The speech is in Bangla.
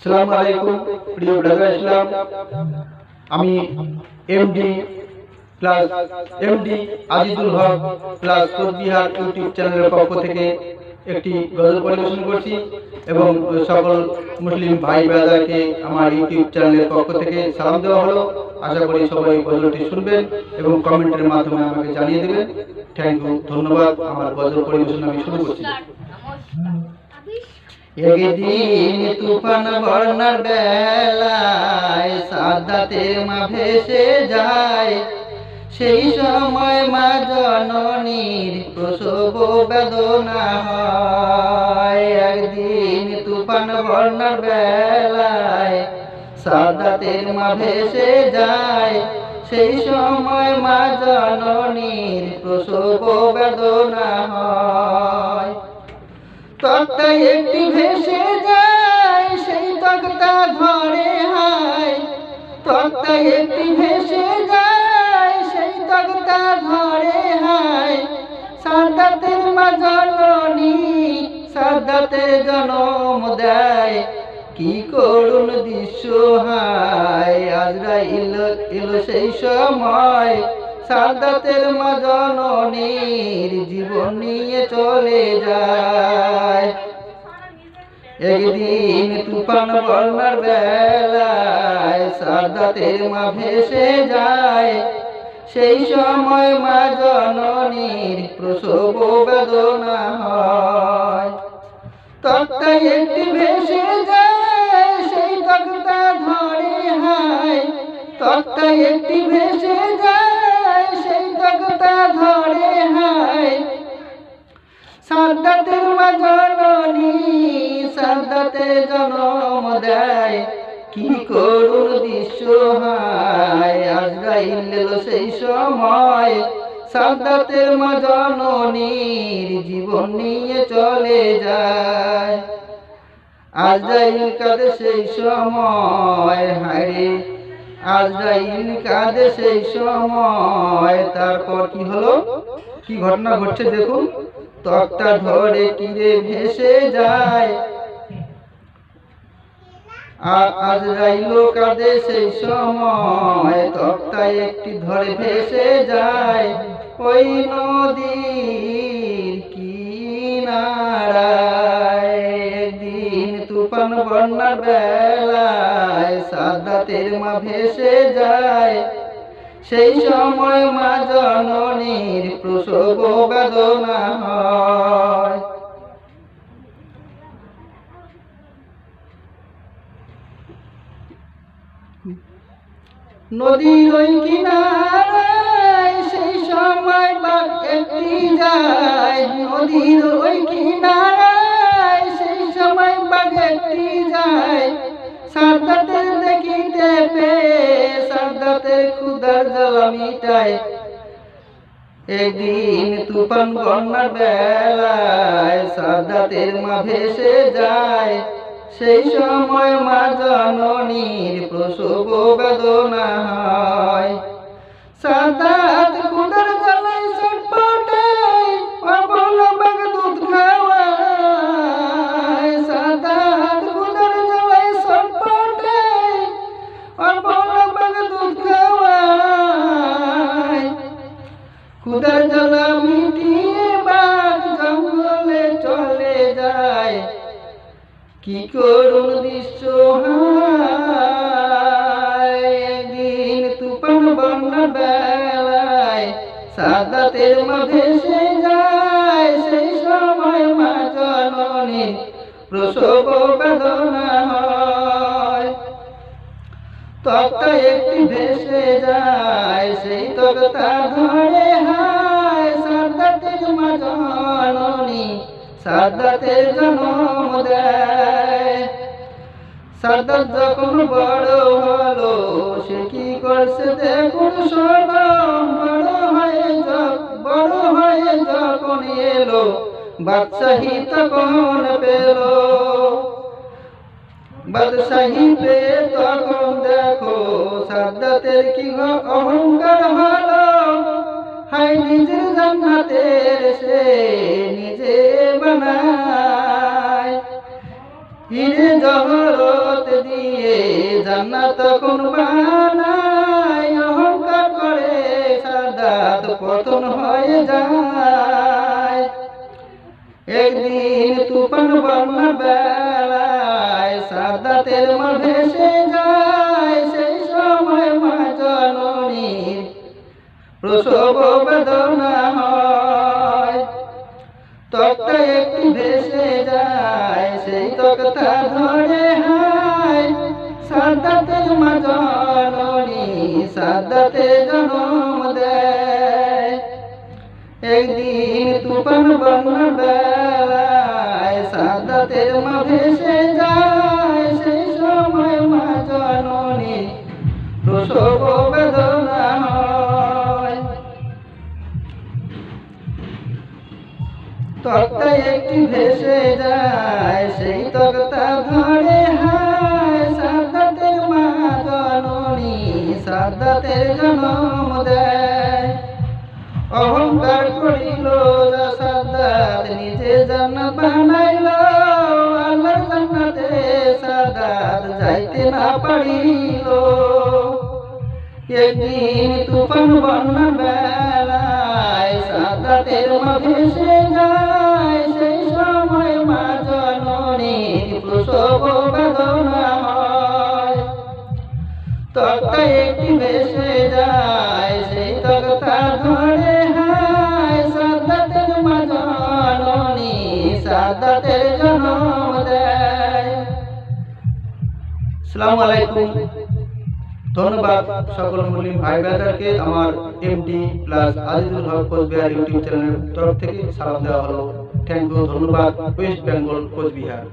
সালাম আলাইকুম প্রিয় ব্রাদার ইসলাম। আমি MD plus MD Azizul Haque plus Cooch Behar YouTube চ্যানেলের পক্ষ থেকে একটি গজল পরিবেশন করছি এবং সকল মুসলিম ভাই ব্রাদারকে আমার ইউটিউব চ্যানেলের পক্ষ থেকে সালাম দেওয়া হলো। আশা করি সবাই গজলটি শুনবেন এবং কমেন্টের মাধ্যমে আমাকে জানিয়ে দেবেন। থ্যাংক ইউ ধন্যবাদ। আমার গজল পরিবেশন আমি শুরু করছি। একদিন তুফান বর্ণার বেলায় সাদাতে মা ভেসে যায়। সেই সময় মা জননীর প্রসব বেদনা হয়। একদিন তুফান বর্ণার বেলায় সাদাতের মা ভেসে যায়। সেই সময় মা জননীর প্রসব বেদনা হয়। তক্তায় একটি ভেসে যায়, সেই তক্তা ধরে হায়। তক্তায় একটি ভেসে যায়, সেই তক্তা ধরে হায়। সাদাতের মা জননী, সাদাতের জনম দেয়। কি করুণ দৃশ্য হায়, আজরাইল এলো সেই সময়। সাদাতের মা জননীর জীবন নিয়ে চলে যায়। একদিন তুফান বর্ণার বেলায় সাদাতের মা ভেসে যায়। সেই সময় মা জননীর প্রসব বেদনা হয়। তক্তায় একটি ভেসে যায়, সেই তক্তা ধরে হায়। তক্তায় একটি ভেসে যায় ধরে হায়। সাদাতের মা জননী জনম দেয়। কি করুণ দৃশ্য হায়, আজরাইল সেই সময়। সাদাতের মা জননীর জীবন নিয়ে চলে যায়। আজরাইল কাঁদে সেই সময় হায়রে আজরাইল কাঁদে সেই সময়। তারপর কি হলো? কি ঘটনা ঘটছে দেখুন। তক্তা ধরে কিরে ভেসে যায়। আজ রাইল কাঁদে সেই সময়। তক্তায় একটি ধরে ভেসে যায়। ওই নদীর একদিন তুফান বন্যার বেলায় সাদাতের মা ভেসে যায়, সেই সময় মা জননীর প্রসব বেদনা হয়। নদীর ওই কিনারায় সেই সময় বাঘ একটি যায়, নদীর ওই কিনারায় সেই সময় যায় সারদাতের দেখিতে পেয়ে সারদাতের ক্ষুদার জ্বালা মিটায়। একদিন তুফান বন্যার বেলায় সারদাতের মা ভেসে যায়, সেই সময় মা জননীর প্রসব বেদনা হয়। সাদাত খুদার কি করুণ দৃশ্য একদিন তুফান বন্যা বেলায় সাদাতের মা ভেসে যায় সেই সময় মা জননী প্রসব বেদনা হয়। তক্তা একটি ভেসে যায়, সেই তক্তা ধরে হায় সাদাতের মা জননী সাদাতের জন্ম। দেয় সাদাত যখন বড় হলো, সে কি করছে দেখুন শোনো বড় হয়ে বড় হয়ে যখন এলো, বাদশাহী তখন পেল। বাদশাহী পেয়ে তখন দেখো, সাদাতের কি অহংকার হলো? হাই নিজের জান্নাতের সে বানায় হিরে জহরতে জান্নাত তখন বানায় অহংকার করে সাদাত পতন হয়ে যায়। একদিন তুফান বন্যা বেলায় সাদাতের মা ভেসে যায়, সেই সময় মা জননীর প্রসব বেদনা ভেসে যায়, সেই তো কথা ধরে হায়। সাদাতে মা জননী সাদাতে জনম দেয়। একদিন তুফান বন্যা বেলায় সাদাতে মা ভেসে তক্তা একটি ভেসে যায়, সেই তক্তা ধরে হায় সাদাতের মা জননী, সাদাতের জন্ম দেয়। অহংকার করিল সাদাত, নিজে জান্নাত বানাইল, আল্লাহর জান্নাতে সাদাত যাইতে না পারিল। একদিন তুফান বন্যা বেলায় সাদাতের ভেসে যায়। সেই সময় মা জননীর প্রসব বেদনা হয়। তক্তা একটি ভেসে যায়, সেই তক্তা ধরে হায়। সাদাতের মা জননী সাদাতের জন্ম দেয়। আসসালামু ধন্যবাদ সকল মুসলিম ভাই ব্রাদারকে আমার MD plus Azizul Haque Cooch Behar YouTube চ্যানেলের তরফ থেকে সালাম দেওয়া হলো। থ্যাংক ইউ ধন্যবাদ ওয়েস্ট বেঙ্গল কোচবিহার।